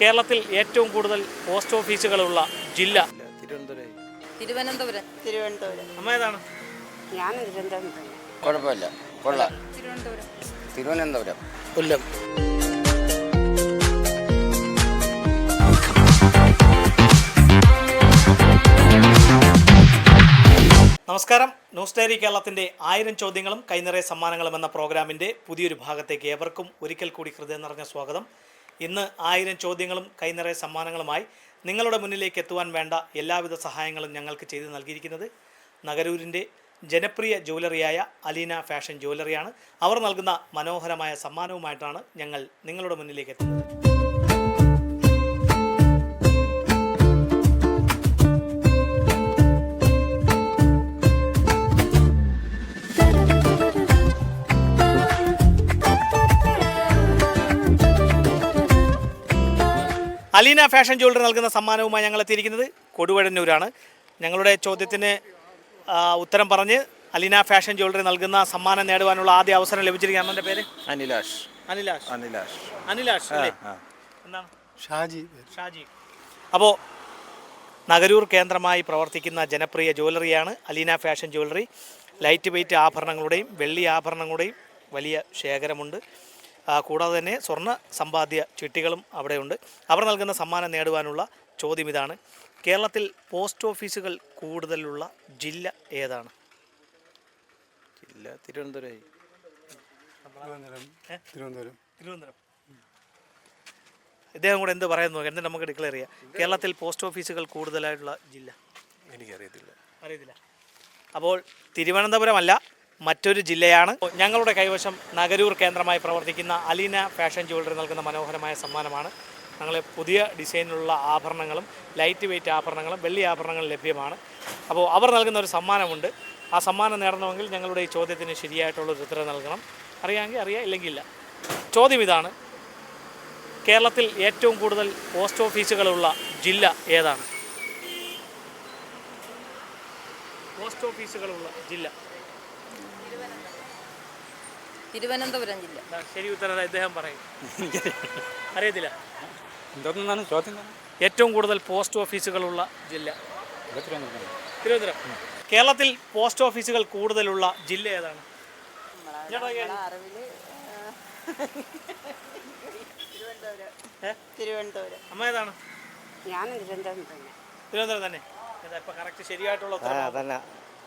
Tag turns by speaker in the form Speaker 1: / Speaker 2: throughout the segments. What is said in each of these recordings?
Speaker 1: കേരളത്തിൽ ഏറ്റവും കൂടുതൽ പോസ്റ്റ് ഓഫീസുകളുള്ള ജില്ല?
Speaker 2: തിരുവനന്തപുരം.
Speaker 3: തിരുവനന്തപുരം.
Speaker 1: അമ്മ ഏതാണ്?
Speaker 4: ഞാൻ തിരുവനന്തപുരം തന്നെ.
Speaker 5: കുഴപ്പമില്ല. കൊള്ളാം.
Speaker 3: തിരുവനന്തപുരം.
Speaker 5: തിരുവനന്തപുരം.
Speaker 2: കൊല്ലം.
Speaker 1: നമസ്കാരം. ന്യൂസ് ഡയറി കേരളത്തിന്റെ ആയിരം ചോദ്യങ്ങളും കൈനിറയ സമ്മാനങ്ങളും എന്ന പ്രോഗ്രാമിന്റെ പുതിയൊരു ഭാഗത്തേക്ക് ഏവർക്കും ഒരിക്കൽ കൂടി ഹൃദയം നിറഞ്ഞ സ്വാഗതം. ഇന്ന് ആയിരം ചോദ്യങ്ങളും കൈനിറയ സമ്മാനങ്ങളുമായി നിങ്ങളുടെ മുന്നിലേക്ക് എത്തുവാൻ വേണ്ട എല്ലാവിധ സഹായങ്ങളും ഞങ്ങൾക്ക് ചെയ്തു നൽകിയിരിക്കുന്നത് നഗരൂരിന്റെ ജനപ്രിയ ജ്വല്ലറിയായ അലീന ഫാഷൻ ജ്വല്ലറിയാണ്. അവർ നൽകുന്ന മനോഹരമായ സമ്മാനവുമായിട്ടാണ് ഞങ്ങൾ നിങ്ങളുടെ മുന്നിലേക്ക് എത്തുന്നത്. അലീന ഫാഷൻ ജ്വല്ലറി നൽകുന്ന സമ്മാനവുമായി ഞങ്ങൾ എത്തിയിരിക്കുന്നത് കൊടുവഴന്നൂരാണ്. ഞങ്ങളുടെ ചോദ്യത്തിന് ഉത്തരം പറഞ്ഞ് അലീന ഫാഷൻ ജ്വല്ലറി നൽകുന്ന സമ്മാനം നേടുവാനുള്ള ആദ്യ അവസരം ലഭിച്ചിരിക്കുകയാണ്. എന്റെ പേര്?
Speaker 2: അനിലാഷ്.
Speaker 1: അനിലാഷ്.
Speaker 2: അനിലാഷ്.
Speaker 1: അനിലാഷ് അല്ലേ? എന്താണ്?
Speaker 2: ഷാജി.
Speaker 1: ഷാജി. അപ്പോൾ നഗരൂർ കേന്ദ്രമായി പ്രവർത്തിക്കുന്ന ജനപ്രിയ ജ്വല്ലറിയാണ് Aleena fashion jewellery. Light weight ആഭരണങ്ങളുടെയും വെള്ളി ആഭരണങ്ങളുടെയും വലിയ ശേഖരമുണ്ട്. കൂടാതെ തന്നെ സ്വർണ സമ്പാദ്യ ചിട്ടികളും അവിടെയുണ്ട്. അവർ നൽകുന്ന സമ്മാനം നേടുവാനുള്ള ചോദ്യം ഇതാണ്. കേരളത്തിൽ പോസ്റ്റ് ഓഫീസുകൾ കൂടുതലുള്ള ജില്ല ഏതാണ്?
Speaker 2: ജില്ല തിരുവനന്തപുരം.
Speaker 1: തിരുവനന്തപുരം. ഇദ്ദേഹം കൂടെ എന്ത് പറയുന്നു? എന്ത് നമുക്ക് ഡിക്ലെയർ ചെയ്യാം. കേരളത്തിൽ പോസ്റ്റ് ഓഫീസുകൾ കൂടുതലായിട്ടുള്ള ജില്ല?
Speaker 2: എനിക്കറിയത്തില്ല.
Speaker 1: അറിയത്തില്ല. അപ്പോൾ തിരുവനന്തപുരമല്ല മറ്റൊരു ജില്ലയാണ്. ഞങ്ങളുടെ കൈവശം നഗരൂർ കേന്ദ്രമായി പ്രവർത്തിക്കുന്ന അലീന ഫാഷൻ ജ്വല്ലറി നൽകുന്ന മനോഹരമായ സമ്മാനമാണ്. ഞങ്ങൾ പുതിയ ഡിസൈനിലുള്ള ആഭരണങ്ങളും ലൈറ്റ് വെയ്റ്റ് ആഭരണങ്ങളും വെള്ളി ആഭരണങ്ങളും ലഭ്യമാണ്. അപ്പോൾ അവർ നൽകുന്ന ഒരു സമ്മാനമുണ്ട്. ആ സമ്മാനം നേടണമെങ്കിൽ ഞങ്ങളുടെ ഈ ചോദ്യത്തിന് ശരിയായിട്ടുള്ള ഒരു ഉത്തരം നൽകണം. അറിയാമെങ്കിൽ അറിയാം ഇല്ലെങ്കിൽ ഇല്ല. ചോദ്യം ഇതാണ്. കേരളത്തിൽ ഏറ്റവും കൂടുതൽ പോസ്റ്റ് ഓഫീസുകളുള്ള ജില്ല ഏതാണ്? പോസ്റ്റ് ഓഫീസുകളുള്ള ജില്ല.
Speaker 3: തിരുവനന്തപുരം ജില്ല.
Speaker 1: ശരി ഉത്തരം ഇദ്ദേഹം പറയും. അറിയത്തില്ല.
Speaker 2: എന്തോന്നാണ് ചോദ്യം?
Speaker 1: ഏറ്റവും കൂടുതൽ പോസ്റ്റ് ഓഫീസുകളുള്ള ജില്ല.
Speaker 2: തിരുവനന്തപുരം.
Speaker 1: കേരളത്തിൽ പോസ്റ്റ് ഓഫീസുകൾ കൂടുതലുള്ള ജില്ല ഏതാണ്.
Speaker 4: തിരുവനന്തപുരം.
Speaker 1: അമ്മ ഏതാണ്?
Speaker 4: ഞാൻ തിരുവനന്തപുരം തന്നെ.
Speaker 1: തിരുവനന്തപുരം തന്നെ. ഇതാ ഇപ്പൊ കറക്റ്റ് ശരിയായിട്ടുള്ള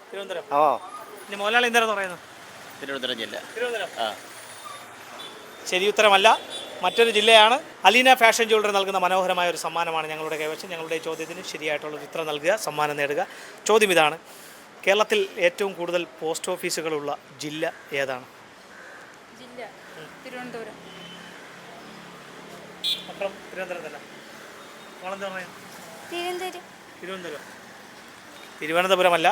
Speaker 1: തിരുവനന്തപുരം.
Speaker 5: ഓ.
Speaker 1: ഇനി മോലാളി എന്തായിരുന്നു പറയുന്നത്?
Speaker 2: തിരുവനന്തപുരം ജില്ല.
Speaker 1: ആ. ശരി ഉത്തരമല്ല. മറ്റൊരു ജില്ലയാണ്. അലീന ഫാഷൻ ജ്വല്ലറി നൽകുന്ന മനോഹരമായ ഒരു സമ്മാനമാണ് ഞങ്ങളുടെ കൈവശം. ഞങ്ങളുടെ ചോദ്യത്തിന് ശരിയായിട്ടുള്ള ഉത്തരം നൽകുക സമ്മാനം നേടുക. ചോദ്യം ഇതാണ്. കേരളത്തിൽ ഏറ്റവും കൂടുതൽ പോസ്റ്റ് ഓഫീസുകളുള്ള ജില്ല ഏതാണ്?
Speaker 3: ജില്ല തിരുവനന്തപുരം.
Speaker 1: അപ്പുറം തന്നെ.
Speaker 3: തിരുവനന്തപുരം.
Speaker 1: തിരുവനന്തപുരം. തിരുവനന്തപുരമല്ല.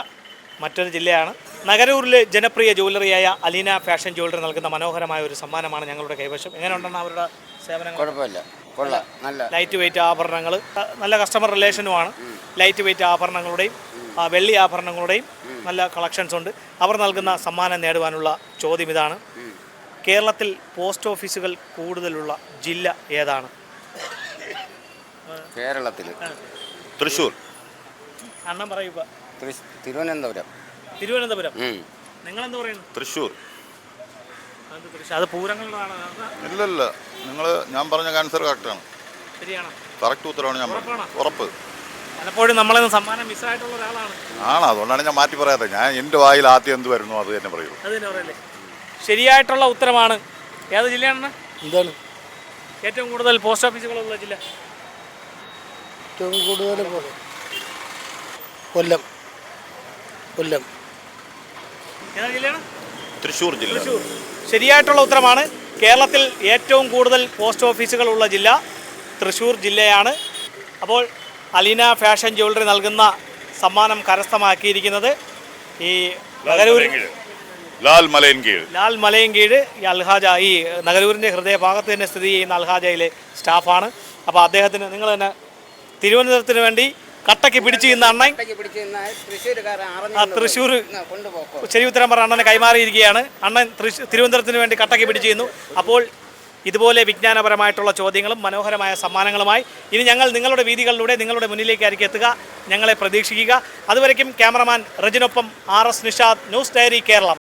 Speaker 1: മറ്റൊരു ജില്ലയാണ്. നഗരൂരിലെ ജനപ്രിയ ജ്വല്ലറിയായ അലീന ഫാഷൻ ജ്വല്ലറി നൽകുന്ന മനോഹരമായ ഒരു സമ്മാനമാണ് ഞങ്ങളുടെ കൈവശം. എങ്ങനെയുണ്ടെന്ന് അവരുടെ സേവനങ്ങൾ?
Speaker 5: കുഴപ്പമില്ല. കൊള്ളാം. നല്ല
Speaker 1: ലൈറ്റ് വെയിറ്റ് ആഭരണങ്ങൾ. നല്ല കസ്റ്റമർ റിലേഷനുമാണ് ലൈറ്റ് വെയിറ്റ് ആഭരണങ്ങളുടെയും ആ, വെള്ളി ആഭരണങ്ങളുടെയും നല്ല കളക്ഷൻസ് ഉണ്ട്. അവർ നൽകുന്ന സമ്മാനം നേടുവാനുള്ള ചോദ്യം ഇതാണ്. കേരളത്തിൽ പോസ്റ്റ് ഓഫീസുകൾ കൂടുതലുള്ള ജില്ല ഏതാണ്?
Speaker 5: കേരളത്തിൽ
Speaker 6: തൃശ്ശൂർ.
Speaker 1: അണ്ണം പറയുക
Speaker 5: തിരുവനന്തപുരം.
Speaker 1: തിരുവനന്തപുരം?
Speaker 5: നിങ്ങൾ
Speaker 1: എന്താ പറയുന്നത്
Speaker 6: തൃശ്ശൂർ.
Speaker 1: അത് തൃശ്ശൂർ. അത് പൂരങ്ങളിലാണ്.
Speaker 6: ഇല്ലല്ല. നിങ്ങൾ ഞാൻ പറഞ്ഞ ആൻസർ കറക്റ്റാണ്.
Speaker 1: ശരിയാണ്.
Speaker 6: കറക്റ്റ് ഉത്തരവാണ് ഞാൻ പറഞ്ഞത്. ഉറപ്പ്.
Speaker 1: പലപ്പോഴും നമ്മളെ സമ്മാനം മിസ്സായിട്ടുള്ള ഒരാളാണ്.
Speaker 6: ആണ്. അതുകൊണ്ടാണ് ഞാൻ മാറ്റി പറയാത്തത്. ഞാൻ എന്റെ വായിൽ ആദ്യം എന്ത് വരുന്നു അത് തന്നെ പറയൂ
Speaker 1: അത് തന്നെ പറയല്ലേ? ശരിയായിട്ടുള്ള ഉത്തരമാണ്. ഏത് ജില്ലയാണ്?
Speaker 2: എന്താണ്
Speaker 1: ഏറ്റവും കൂടുതൽ പോസ്റ്റ് ഓഫീസുകളുള്ള ജില്ല?
Speaker 2: ഏറ്റവും കൂടുതൽ കൊല്ലം. കൊല്ലം.
Speaker 6: തൃശ്ശൂർ ജില്ല.
Speaker 1: ശരിയായിട്ടുള്ള ഉത്തരമാണ്. കേരളത്തിൽ ഏറ്റവും കൂടുതൽ പോസ്റ്റ് ഓഫീസുകളുള്ള ജില്ല തൃശ്ശൂർ ജില്ലയാണ്. അപ്പോൾ അലീന ഫാഷൻ ജ്വല്ലറി നൽകുന്ന സമ്മാനം കരസ്ഥമാക്കിയിരിക്കുന്നത് ഈ നഗരൂർ
Speaker 6: ലാൽ മലയൻ കീഴ്.
Speaker 1: ലാൽ മലയൻകീഴ് ഈ അൽഹാജ ഈ നഗരൂരിന്റെ ഹൃദയഭാഗത്ത് തന്നെ സ്ഥിതി ചെയ്യുന്ന അൽഹാജയിലെ സ്റ്റാഫാണ്. അപ്പോൾ അദ്ദേഹത്തിന് നിങ്ങൾ തന്നെ തിരുവനന്തപുരത്തിന് വേണ്ടി കട്ടയ്ക്ക് പിടിച്ചു ഇന്ന് അണ്ണൻ. തൃശ്ശൂർ ശരി ഉത്തരം പറഞ്ഞ അണ്ണനെ കൈമാറിയിരിക്കുകയാണ്. അണ്ണൻ തിരുവനന്തപുരത്തിന് വേണ്ടി കട്ടക്ക് പിടിച്ചു ചെയ്യുന്നു അപ്പോൾ ഇതുപോലെ വിജ്ഞാനപരമായിട്ടുള്ള ചോദ്യങ്ങളും മനോഹരമായ സമ്മാനങ്ങളുമായി ഇനി ഞങ്ങൾ നിങ്ങളുടെ വീതികളിലൂടെ നിങ്ങളുടെ മുന്നിലേക്കായിരിക്കും എത്തുക. ഞങ്ങളെ പ്രതീക്ഷിക്കുക. അതുവരയ്ക്കും cameraman റജിനൊപ്പം R S Nishad news diary Keralam.